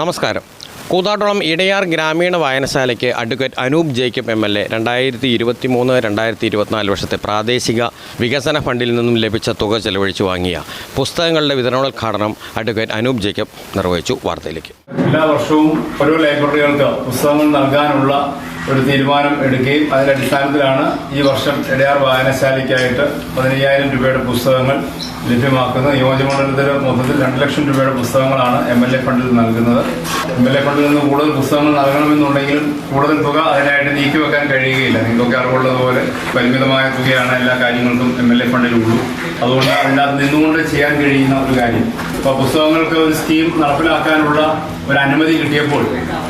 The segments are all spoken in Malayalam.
നമസ്കാരം. കൂത്താട്ടോളം ഇടയാർ ഗ്രാമീണ വായനശാലയ്ക്ക് advocate Anoop Jacob M L A രണ്ടായിരത്തി ഇരുപത്തി മൂന്ന് രണ്ടായിരത്തി ഇരുപത്തിനാല് വർഷത്തെ പ്രാദേശിക വികസന ഫണ്ടിൽ നിന്നും ലഭിച്ച തുക ചെലവഴിച്ചു വാങ്ങിയ പുസ്തകങ്ങളുടെ വിതരണോദ്ഘാടനം അഡ്വക്കേറ്റ് അനൂപ് ജേക്കബ് നിർവഹിച്ചു. വാർത്തയിലേക്ക്. എല്ലാ വർഷവും ഓരോ ലൈബ്രറികൾക്ക് പുസ്തകങ്ങൾ നൽകാനുള്ള ഒരു തീരുമാനം എടുക്കുകയും അതിന്റെ അടിസ്ഥാനത്തിലാണ് ഈ വർഷം ഇടയാർ വായനശാലയ്ക്കായിട്ട് പതിനയ്യായിരം രൂപയുടെ പുസ്തകങ്ങൾ ലഭ്യമാക്കുന്നത്. നിയോജകമണ്ഡലത്തിൽ മൊത്തത്തിൽ രണ്ട് ലക്ഷം രൂപയുടെ പുസ്തകങ്ങളാണ് എം എൽ എ ഫണ്ടിൽ നൽകുന്നത്. എം എൽ എ ഫണ്ടിൽ നിന്ന് കൂടുതൽ പുസ്തകങ്ങൾ നൽകണമെന്നുണ്ടെങ്കിലും കൂടുതൽ തുക അതിനായിട്ട് നീക്കിവെക്കാൻ കഴിയുകയില്ല. നിങ്ങൾക്കൊക്കെ അറിവുള്ളതുപോലെ പരിമിതമായ തുകയാണ് എല്ലാ കാര്യങ്ങൾക്കും എം എൽ എ ഫണ്ടിലുള്ളൂ. അതുകൊണ്ട് അതിനകത്ത് നിന്നുകൊണ്ട് ചെയ്യാൻ കഴിയുന്ന ഒരു കാര്യം. അപ്പോൾ പുസ്തകങ്ങൾക്ക് ഒരു സ്കീം നടപ്പിലാക്കാനുള്ള ഒരു അനുമതി കിട്ടിയപ്പോൾ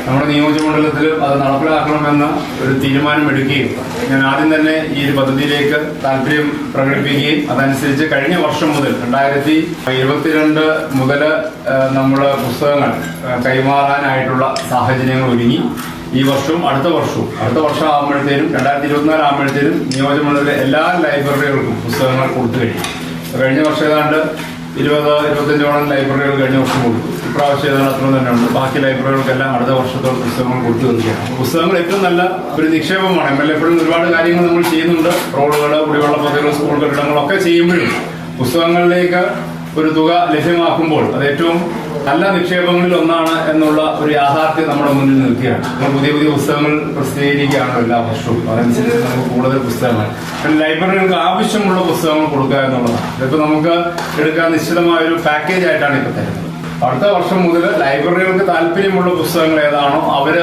നമ്മുടെ നിയോജകമണ്ഡലത്തിൽ അത് നടപ്പിലാക്കണമെന്ന ഒരു തീരുമാനം എടുക്കുകയും ഞാൻ ആദ്യം തന്നെ ഈ ഒരു പദ്ധതിയിലേക്ക് താല്പര്യം പ്രകടിപ്പിക്കുകയും അതനുസരിച്ച് കഴിഞ്ഞ വർഷം മുതൽ രണ്ടായിരത്തി ഇരുപത്തിരണ്ട് മുതൽ നമ്മുടെ പുസ്തകങ്ങൾ ആ, കൈമാറാനായിട്ടുള്ള സാഹചര്യങ്ങൾ ഒരുങ്ങി. ഈ വർഷവും അടുത്ത വർഷവും. അടുത്ത വർഷം ആകുമ്പോഴത്തേനും രണ്ടായിരത്തി ഇരുപത്തിനാല് ആകുമ്പോഴത്തേനും നിയോജകമണ്ഡലത്തിലെ എല്ലാ ലൈബ്രറികൾക്കും പുസ്തകങ്ങൾ കൊടുത്തു കഴിഞ്ഞു. കഴിഞ്ഞ വർഷം ഏതാണ്ട് ഇരുപത് ഇരുപത്തഞ്ചോളം ലൈബ്രറികൾ കഴിഞ്ഞ വർഷം കൊടുത്തു. ഇപ്രാവശ്യം ഏതാണ്ട് തന്നെ ഉണ്ട്. ബാക്കി ലൈബ്രറികൾക്കെല്ലാം അടുത്ത വർഷത്തോളം പുസ്തകങ്ങൾ കൊടുത്തു തീർക്കുകയാണ് പുസ്തകങ്ങൾ ഏറ്റവും നല്ല ഒരു നിക്ഷേപമാണ്. എം എൽ എപ്പോഴും ഒരുപാട് കാര്യങ്ങൾ നമ്മൾ ചെയ്യുന്നുണ്ട്. റോഡുകൾ കുടിവെള്ള പദ്ധതികൾ സ്കൂൾ കെട്ടിടങ്ങളൊക്കെ ചെയ്യുമ്പോഴും പുസ്തകങ്ങളിലേക്ക് ഒരു തുക ലഭ്യമാക്കുമ്പോൾ അത് ഏറ്റവും നല്ല നിക്ഷേപങ്ങളിൽ ഒന്നാണ് എന്നുള്ള ഒരു യാഥാർത്ഥ്യം നമ്മുടെ മുന്നിൽ നിൽക്കുകയാണ്. നമ്മൾ പുതിയ പുതിയ പുസ്തകങ്ങൾ പ്രസിദ്ധീകരിക്കുകയാണ് എല്ലാ വർഷവും. അതനുസരിച്ച് നമുക്ക് കൂടുതൽ പുസ്തകങ്ങൾ. ലൈബ്രറികൾക്ക് ആവശ്യമുള്ള പുസ്തകങ്ങൾ കൊടുക്കുക എന്നുള്ളതാണ്. ഇതിപ്പോൾ നമുക്ക് എടുക്കാൻ നിശ്ചിതമായ ഒരു പാക്കേജ് ആയിട്ടാണ് ഇപ്പോൾ തരുന്നത്. അടുത്ത വർഷം മുതൽ ലൈബ്രറികൾക്ക് താല്പര്യമുള്ള പുസ്തകങ്ങൾ ഏതാണോ അവർ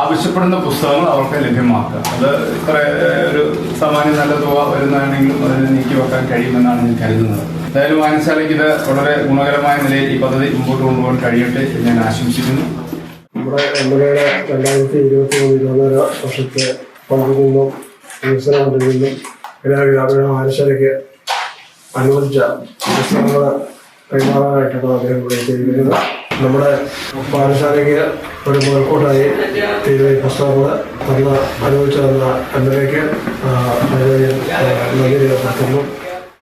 ആവശ്യപ്പെടുന്ന പുസ്തകങ്ങൾ അവർക്ക് ലഭ്യമാക്കുക. അത് ഇത്ര ഒരു സാമാന്യം നല്ല തുക വരുന്നതാണെങ്കിലും അതിന് നീക്കി വെക്കാൻ കഴിയുമെന്നാണ് ഞാൻ കരുതുന്നത്. എന്തായാലും വായനശാലയ്ക്ക് ഇത് വളരെ ഗുണകരമായ നിലയിൽ ഈ പദ്ധതി മുമ്പോട്ട് കൊണ്ടുപോകാൻ കഴിയട്ടെ എന്ന് ഞാൻ ആശംസിക്കുന്നു. നമ്മുടെ എയുടെ രണ്ടായിരത്തി ഇരുപത്തി മൂന്ന് ഇരുപത്തിനാല് വർഷത്തെ ഫണ്ടിൽ നിന്നും വികസന നിന്നും എല്ലാ ഗ്രാമീണ വായനശാലയ്ക്ക് അനുവദിച്ച പുസ്തകങ്ങൾ കൈമാറാനായിട്ടാണ് അദ്ദേഹം ഇവിടെ ചെയ്തിരിക്കുന്നത് നമ്മുടെ വായനശാലയ്ക്ക് ഒരു മുതൽക്കൂട്ടായി തീരുവ പുസ്തകങ്ങൾ തന്ന അനുവദിച്ചു തന്ന എം എൽ എക്ക് നന്ദി രേഖപ്പെടുത്തുന്നു.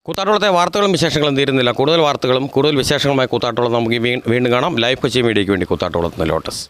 കൂത്താട്ടോളത്തെ വാർത്തകളും വിശേഷങ്ങളും തീരുന്നില്ല. കൂടുതൽ വാർത്തകളും കൂടുതൽ വിശേഷങ്ങളുമായി കൂത്താട്ടോളം നമുക്ക് വീണ്ടും കാണാം. ലൈവ് കൊച്ചി മീഡിയയ്ക്ക് വേണ്ടി കൂത്താട്ടോളത്ത് ലോട്ടസ്